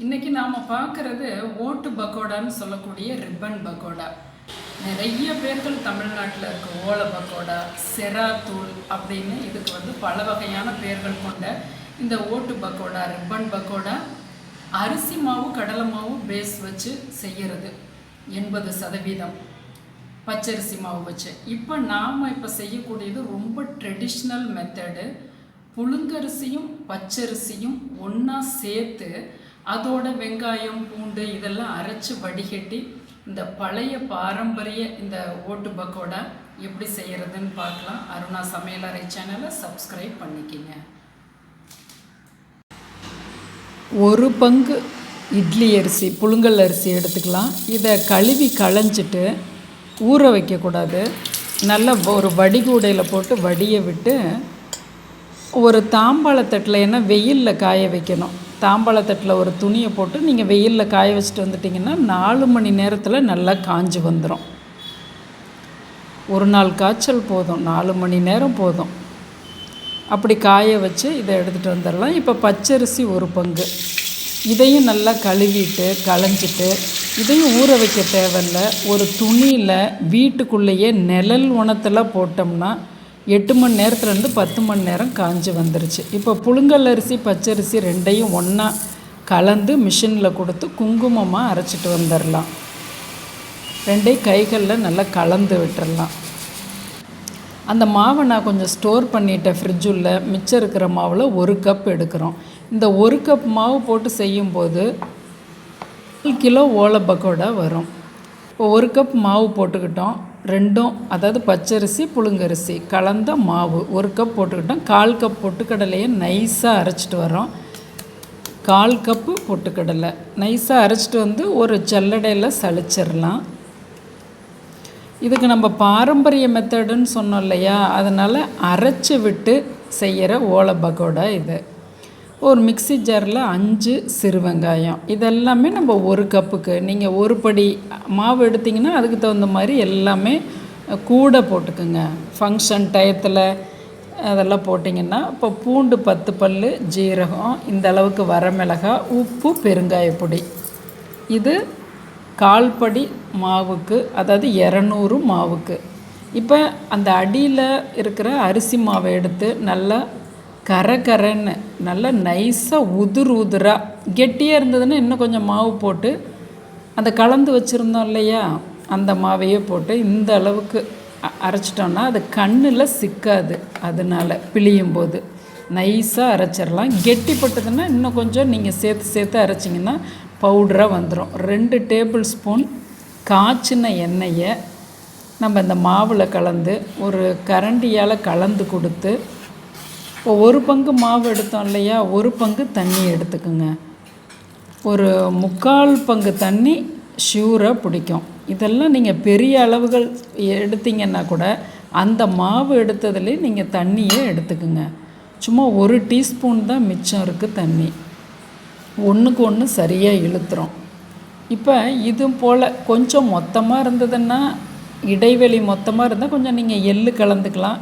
இன்னைக்கு நாம் பார்க்குறது ஓட்டு பக்கோடான்னு சொல்லக்கூடிய ரிப்பன் பக்கோடா. நிறைய பேர்கள் தமிழ்நாட்டில் இருக்க ஓலை பக்கோடா செராத்தூள் அப்படின்னு இதுக்கு வந்து பல வகையான பேர்கள் கொண்ட இந்த ஓட்டு பக்கோடா ரிப்பன் பக்கோடா அரிசி மாவு கடலை மாவு பேஸ் வச்சு செய்கிறது எண்பது சதவீதம் பச்சரிசி மாவு வச்சு. இப்போ நாம் இப்போ செய்யக்கூடியது ரொம்ப ட்ரெடிஷ்னல் மெத்தடு புழுங்கரிசியும் பச்சரிசியும் ஒன்றா சேர்த்து அதோட வெங்காயம் பூண்டு இதெல்லாம் அரைச்சி வடிகட்டி இந்த பழைய பாரம்பரிய இந்த ஓட்டு பக்கோடா எப்படி செய்கிறதுன்னு பார்க்கலாம். அருணா சமையலறை சேனலை சப்ஸ்கிரைப் பண்ணிக்கிங்க. ஒரு பங்கு இட்லி அரிசி புழுங்கல் அரிசி எடுத்துக்கலாம். இதை கழுவி களைஞ்சிட்டு ஊற வைக்கக்கூடாது. நல்லா ஒரு வடிகூடையில் போட்டு வடியை விட்டு ஒரு தாம்பாளத்தட்டில் ஏன்னா வெயிலில் காய வைக்கணும். தாம்பாளத்தட்டில் ஒரு துணியை போட்டு நீங்கள் வெயிலில் காய வச்சுட்டு வந்துட்டிங்கன்னா நாலு மணி நேரத்தில் நல்லா காஞ்சி வந்துடும் ஒரு நாள் காய்ச்சல் போதும் நாலு மணி நேரம் போதும். அப்படி காய வச்சு இதை எடுத்துகிட்டு வந்துடலாம். இப்போ பச்சரிசி ஒரு பங்கு. இதையும் நல்லா கழுவிட்டு களைஞ்சிட்டு இதையும் ஊற வைக்க தேவையில்ல. ஒரு துணியில் வீட்டுக்குள்ளேயே நிழல் உணத்தில் போட்டோம்னா எட்டு மணி நேரத்துலேருந்து பத்து மணி நேரம் காஞ்சி வந்துருச்சு. இப்போ புழுங்கல் அரிசி பச்சரிசி ரெண்டையும் ஒன்றா கலந்து மிஷினில் கொடுத்து குங்குமமாக அரைச்சிட்டு வந்துடலாம் ரெண்டையும் கைகளில் நல்லா கலந்து விட்டுடலாம் அந்த மாவை நான் கொஞ்சம் ஸ்டோர் பண்ணிட்டேன் ஃப்ரிட்ஜுள்ள மிச்சம் இருக்கிற மாவில் ஒரு கப் எடுக்கிறோம். இந்த ஒரு கப் மாவு போட்டு செய்யும்போது கிலோ ஓலை பக்கோடா வரும். இப்போ ஒரு கப் மாவு போட்டுக்கிட்டோம். ரெண்டும் அதாவது பச்சரிசி புழுங்கரிசி கலந்த மாவு ஒரு கப் போட்டுக்கிட்டோம். கால் கப் பொட்டுக்கடலையை நைஸாக அரைச்சிட்டு வரோம் கால் கப்பு பொட்டுக்கடலை. நைஸாக அரைச்சிட்டு வந்து ஒரு ஜல்லடையில் சளிச்சிடலாம். இதுக்கு நம்ம பாரம்பரிய மெத்தடுன்னு சொன்னோம் இல்லையா? அதனால் அரைச்சி விட்டு செய்கிற ஓலை பக்கோடா இது. ஒரு மிக்சி ஜாரில் அஞ்சு சிறு வெங்காயம் இதெல்லாமே நம்ம ஒரு கப்புக்கு நீங்கள் ஒரு படி மாவு எடுத்திங்கன்னா அதுக்கு தகுந்த மாதிரி எல்லாமே கூட போட்டுக்குங்க. ஃபங்க்ஷன் டயத்தில் அதெல்லாம் போட்டிங்கன்னா இப்போ பூண்டு பத்து பல் ஜீரகம் இந்த அளவுக்கு வரமிளகாய் உப்பு பெருங்காயப்பொடி இது கால்படி மாவுக்கு அதாவது இரநூறு மாவுக்கு. இப்போ அந்த அடியில் இருக்கிற அரிசி மாவை எடுத்து நல்லா கரை கரைன்னு நல்லா நைஸாக உதிர் உதிராக கெட்டியாக இருந்ததுன்னா இன்னும் கொஞ்சம் மாவு போட்டு அந்த கலந்து வச்சுருந்தோம் இல்லையா அந்த மாவையே போட்டு இந்த அளவுக்கு அரைச்சிட்டோன்னா அது கண்ணில் சிக்காது. அதனால் பிழியும் போது நைஸாக அரைச்சிடலாம். கெட்டிப்பட்டதுன்னா இன்னும் கொஞ்சம் நீங்கள் சேர்த்து சேர்த்து அரைச்சிங்கன்னா பவுடராக வந்துடும் ரெண்டு டேபிள் ஸ்பூன் காய்ச்சின எண்ணெயை நம்ம இந்த மாவில் கலந்து ஒரு கரண்டியால் கலந்து கொடுத்து இப்போ ஒரு பங்கு மாவு எடுத்தோம் இல்லையா? ஒரு பங்கு தண்ணி எடுத்துக்கோங்க. ஒரு முக்கால் பங்கு தண்ணி ஷூராக பிடிக்கும். இதெல்லாம் நீங்கள் பெரிய அளவுகள் எடுத்தீங்கன்னா கூட அந்த மாவு எடுத்ததுலேயே நீங்கள் தண்ணியே எடுத்துக்குங்க. சும்மா ஒரு டீஸ்பூன் தான் மிச்சம் இருக்குது தண்ணி. ஒன்றுக்கு ஒன்று சரியாக இழுத்துரும். இப்போ இது போல் கொஞ்சம் மொத்தமாக இருந்ததுன்னா இடைவெளி மொத்தமாக இருந்தால் கொஞ்சம் நீங்கள் எள்ளு கலந்துக்கலாம்.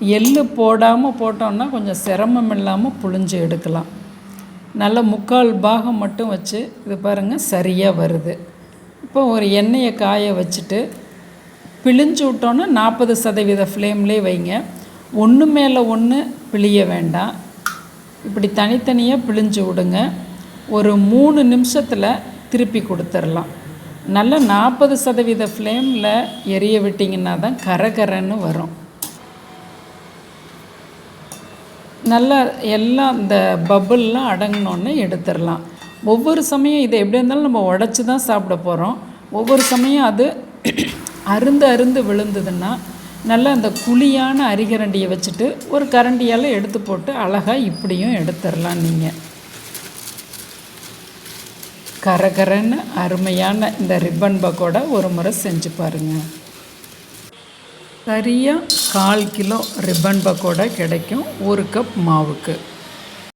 எள்ளு போடாமல் போட்டோன்னா கொஞ்சம் சிரமம் இல்லாமல் புழிஞ்சு எடுக்கலாம். நல்ல முக்கால் பாகம் மட்டும் வச்சு இது பாருங்கள் சரியாக வருது. இப்போ ஒரு எண்ணெயை காய வச்சுட்டு பிழிஞ்சு விட்டோன்னா நாற்பது சதவீத ஃப்ளேம்லே வைங்க. ஒன்று மேலே ஒன்று பிழிய வேண்டாம். இப்படி தனித்தனியாக பிழிஞ்சு விடுங்க. ஒரு மூணு நிமிஷத்தில் திருப்பி கொடுத்துடலாம். நல்லா நாற்பது சதவீத ஃப்ளேமில் எரிய விட்டிங்கன்னா தான் கரகரன்னு வரும். நல்லா எல்லாம் இந்த பபுல்லாம் அடங்கினோன்னு எடுத்துடலாம். ஒவ்வொரு சமயம் இதை எப்படி இருந்தாலும் நம்ம உடச்சி தான் சாப்பிட போகிறோம் ஒவ்வொரு சமயம் அது அருந்து அருந்து விழுந்ததுன்னா நல்லா அந்த குழியான அரிகரண்டியை வச்சுட்டு ஒரு கரண்டியால் எடுத்து போட்டு அழகாக இப்படியும் எடுத்துடலாம் நீங்கள் கரகரன்னு அருமையான இந்த ரிப்பன் பக்கோட ஒரு முறை செஞ்சு பாருங்கள் சரியாக கால் கிலோ ரிப்பன் பக்கோடா கிடைக்கும். ஒரு கப் மாவுக்கு.